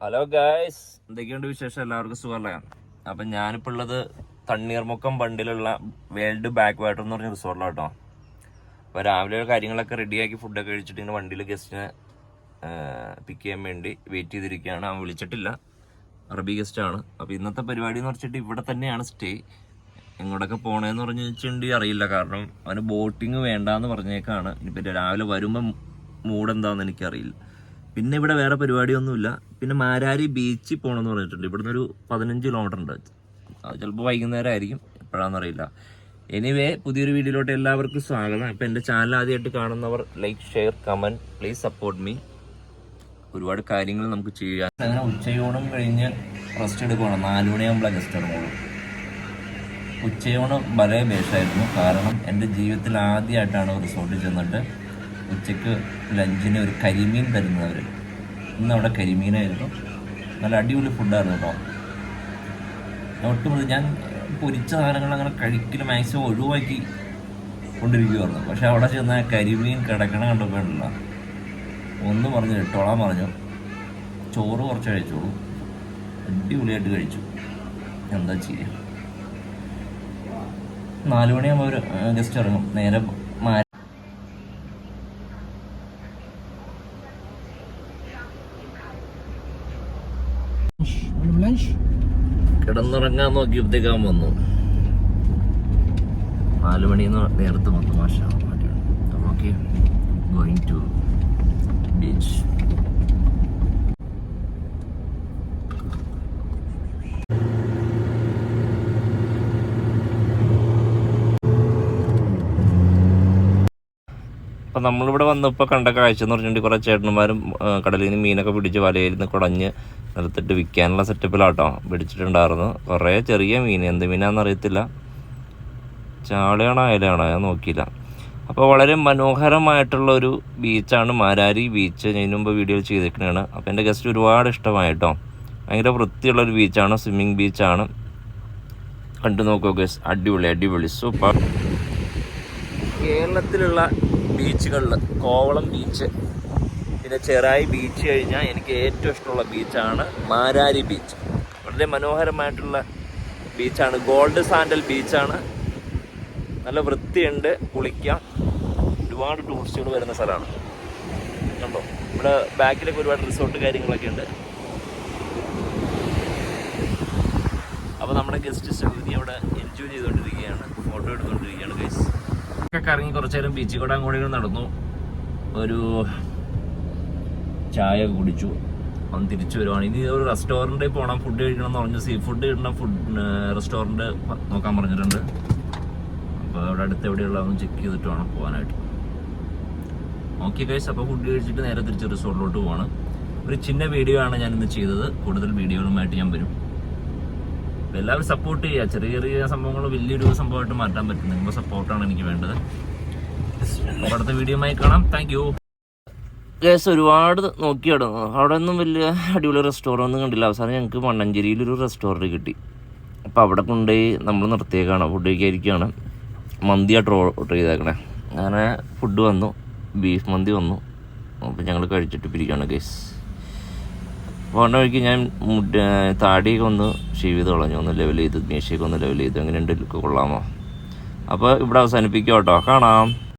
Hello guys എന്തൊക്കെയുണ്ട് വിശേഷം? എല്ലാവർക്കും സുഖമല്ലേ? അപ്പം ഞാനിപ്പോൾ ഉള്ളത് തണ്ണീർമുക്കം ബണ്ടിലുള്ള വേൾഡ് ബാക്ക് വാട്ടർ എന്ന് പറഞ്ഞ റിസോർട്ടിലാണ് കേട്ടോ അപ്പോൾ രാവിലെ കാര്യങ്ങളൊക്കെ റെഡിയാക്കി ഫുഡൊക്കെ കഴിച്ചിട്ട് ഇങ്ങനെ വണ്ടിയിൽ ഗസ്റ്റിനെ പിക്ക് ചെയ്യാൻ വേണ്ടി വെയിറ്റ് ചെയ്തിരിക്കുകയാണ്. അവൻ വിളിച്ചിട്ടില്ല. അറബി ഗസ്റ്റാണ് അപ്പോൾ ഇന്നത്തെ പരിപാടി എന്ന് വെച്ചിട്ട് ഇവിടെ തന്നെയാണ് സ്റ്റേ എങ്ങോട്ടൊക്കെ പോണേന്ന് പറഞ്ഞു വെച്ചിട്ടുണ്ടെങ്കിൽ അറിയില്ല. കാരണം അവന് ബോട്ടിങ് വേണ്ടാന്ന് പറഞ്ഞേക്കാണ്. ഇനിയിപ്പോൾ രാവിലെ വരുമ്പം മൂഡ് എന്താണെന്ന് എനിക്കറിയില്ല. പിന്നെ ഇവിടെ വേറെ പരിപാടിയൊന്നുമില്ല. പിന്നെ മാരാരി ബീച്ചിൽ പോകണമെന്ന് പറഞ്ഞിട്ടുണ്ട്. ഇവിടുന്ന് ഒരു പതിനഞ്ച് കിലോമീറ്റർ ഉണ്ട്. ചിലപ്പോൾ വൈകുന്നേരം ആയിരിക്കും എപ്പോഴാണെന്ന് അറിയില്ല. എനിവേ പുതിയൊരു വീഡിയോയിലോട്ട് എല്ലാവർക്കും സ്വാഗതം. ഇപ്പം എന്റെ ചാനൽ ആദ്യമായിട്ട് കാണുന്നവർ like share comment please support me ഒരുപാട് കാര്യങ്ങൾ നമുക്ക് ചെയ്യാം. അങ്ങനെ ഉച്ചയോണം കഴിഞ്ഞ് റെസ്റ്റ് എടുക്കണം നാല് മണിയാകുമ്പോൾ ജസ്റ്റ് ഇറങ്ങുള്ളൂ. ഉച്ചയോണം വളരെ ബേഷായിരുന്നു കാരണം എന്റെ ജീവിതത്തിൽ ആദ്യമായിട്ടാണ് റിസോർട്ടിൽ ചെന്നിട്ട് ഉച്ചയ്ക്ക് ലഞ്ചിന് ഒരു കരിമീൻ തരുന്നവർ ഇന്ന് അവിടെ കരിമീനായിരുന്നു. നല്ല അടിപൊളി ഫുഡായിരുന്നു കേട്ടോ. ഒട്ടും ഞാൻ പൊരിച്ച സാധനങ്ങൾ അങ്ങനെ കഴിക്കൽ മാക്സിമം ഒഴിവാക്കി കൊണ്ടിരിക്കുമായിരുന്നു പക്ഷെ അവിടെ ചെന്ന കരിമീൻ കിടക്കണ ഉണ്ടല്ലോ ഒന്ന് പറഞ്ഞു ഇട്ടോളാൻ പറഞ്ഞു ചോറ് കുറച്ച് കഴിച്ചോളൂ. അടിപൊളിയായിട്ട് കഴിച്ചു. എന്താ ചെയ്യുക നാല് മണിയാകുമ്പോൾ ഒരു ഗസ്റ്റ് ഇറങ്ങും. നേരെ മാ നോക്കി നോക്കിയപ്പോഴത്തേക്കാൻ വന്നു. നാല് മണിന്ന് നേരത്തെ വന്നു മാഷ. ഓക്കെ ഗോയിങ് ടു ബീച്ച് അപ്പം നമ്മളിവിടെ വന്നപ്പോൾ കണ്ട കാഴ്ച എന്ന് പറഞ്ഞിട്ടുണ്ടെങ്കിൽ കുറേ ചേട്ടന്മാരും കടലിൽ നിന്ന് മീനൊക്കെ പിടിച്ച് വലയിൽ നിന്ന് കുടഞ്ഞ് നിർത്തിട്ട് വിൽക്കാനുള്ള സെറ്റപ്പിലാട്ടോ പിടിച്ചിട്ടുണ്ടായിരുന്നു. കുറേ ചെറിയ മീൻ. എന്ത് മീനാണെന്ന് അറിയത്തില്ല. ചാളയാണോ അയലയാണോ? ഞാൻ നോക്കിയില്ല. അപ്പോൾ വളരെ മനോഹരമായിട്ടുള്ള ഒരു ബീച്ചാണ് മാരാരി ബീച്ച്. ഞാൻ മുമ്പ് വീഡിയോ ചെയ്തിരിക്കുന്നതാണ്. അപ്പോൾ എന്റെ ഗസ്റ്റ് ഒരുപാട് ഇഷ്ടമായിട്ടോ. ഭയങ്കര വൃത്തിയുള്ളൊരു ബീച്ചാണ്. സ്വിമ്മിങ് ബീച്ചാണ്. കണ്ടു നോക്കൂ ഗസ് അടിപൊളി അടിപൊളി. സൂപ്പർ. കേരളത്തിലുള്ള ബീച്ചുകളിൽ കോവളം ബീച്ച്. പിന്നെ ചെറായി ബീച്ച് കഴിഞ്ഞാൽ എനിക്ക് ഏറ്റവും ഇഷ്ടമുള്ള ബീച്ചാണ് മാരാരി ബീച്ച്. വളരെ മനോഹരമായിട്ടുള്ള ബീച്ചാണ്. ഗോൾഡ് സാൻഡൽ ബീച്ചാണ്. നല്ല വൃത്തിയുണ്ട് കുളിക്കാം. ഒരുപാട് ടൂറിസ്റ്റുകൾ വരുന്ന സ്ഥലമാണ്. കണ്ടോ? ഇവിടെ ബാക്കിലൊക്കെ ഒരുപാട് റിസോർട്ട് കാര്യങ്ങളൊക്കെ ഉണ്ട്. അപ്പോൾ നമ്മുടെ ഗസ്റ്റ് സൗദി അവിടെ എൻജോയ് ചെയ്തുകൊണ്ടിരിക്കുകയാണ് ഫോട്ടോ എടുത്തുകൊണ്ടിരിക്കുകയാണ്. ഒക്കെ കറങ്ങി കുറച്ചു നേരം ബീച്ചിൽ കൂടെ അങ്ങോട്ടും നടന്നു. ഒരു ചായ കുടിച്ചു. അവൻ തിരിച്ചു വരുവാണ്. ഇനി ഒരു റെസ്റ്റോറന്റിൽ പോകണം ഫുഡ് കഴിക്കണം എന്ന് പറഞ്ഞു സീ ഫുഡ് കിട്ടണം ഫുഡ് റെസ്റ്റോറന്റ് നോക്കാൻ പറഞ്ഞിട്ടുണ്ട്. അപ്പോൾ അവിടെ അടുത്ത് എവിടെയുള്ളതെന്ന് ചെക്ക് ചെയ്തിട്ട് വേണം പോകാനായിട്ട്. ഓക്കെ ഗൈസ് അപ്പോൾ ഫുഡ് കഴിച്ചിട്ട് നേരെ തിരിച്ച് റിസോർട്ടിലോട്ട് പോവാണ്. ഒരു ചിന്ന വീഡിയോ ആണ് ഞാൻ ഇന്ന് ചെയ്തത്. കൂടുതൽ വീഡിയോകളുമായിട്ട് ഞാൻ വരും. എല്ലാവരും സപ്പോർട്ട് ചെയ്യുക ചെറിയ ചെറിയ സംഭവങ്ങൾ വലിയൊരു സംഭവമായിട്ട് മാറ്റാൻ പറ്റും നിങ്ങളുടെ സപ്പോർട്ടാണ് എനിക്ക് വേണ്ടത്. അപ്പോൾ അടുത്ത വീഡിയോമായി കാണാം. താങ്ക് യു ഗ്യാസ് ഒരുപാട് നോക്കി കിടന്നു അവിടെ ഒന്നും വലിയ അടിപൊളി റെസ്റ്റോറന്റ് ഒന്നും കണ്ടില്ല. അവസാനം ഞങ്ങൾക്ക് മണ്ണഞ്ചേരിയിൽ ഒരു റെസ്റ്റോറന്റ് കിട്ടി. അപ്പോൾ അവിടെ കൊണ്ടുപോയി നമ്മൾ നിർത്തിയേക്കാണ്. ഫുഡ് കഴിക്കാതിരിക്കുകയാണ് മന്തിയായിട്ട് ഓർഡർ ചെയ്തേക്കണേ. അങ്ങനെ ഫുഡ് വന്നു. ബീഫ് മന്തി വന്നു. അപ്പോൾ ഞങ്ങൾ കഴിച്ചിട്ട് പിരിക്കുകയാണ് ഗേസ് പോകേണ്ട വഴിക്ക് ഞാൻ താടിയൊക്കെ ഒന്ന് ചെയ്ത് കളഞ്ഞു ഒന്ന് ലെവൽ ചെയ്ത് മീശയൊക്കെ ഒന്ന് ലെവൽ ചെയ്ത് എങ്ങനെയുണ്ട്? ലുക്ക് കൊള്ളാമോ? അപ്പോൾ ഇവിടെ അവസാനിപ്പിക്കാം കേട്ടോ. കാണാം.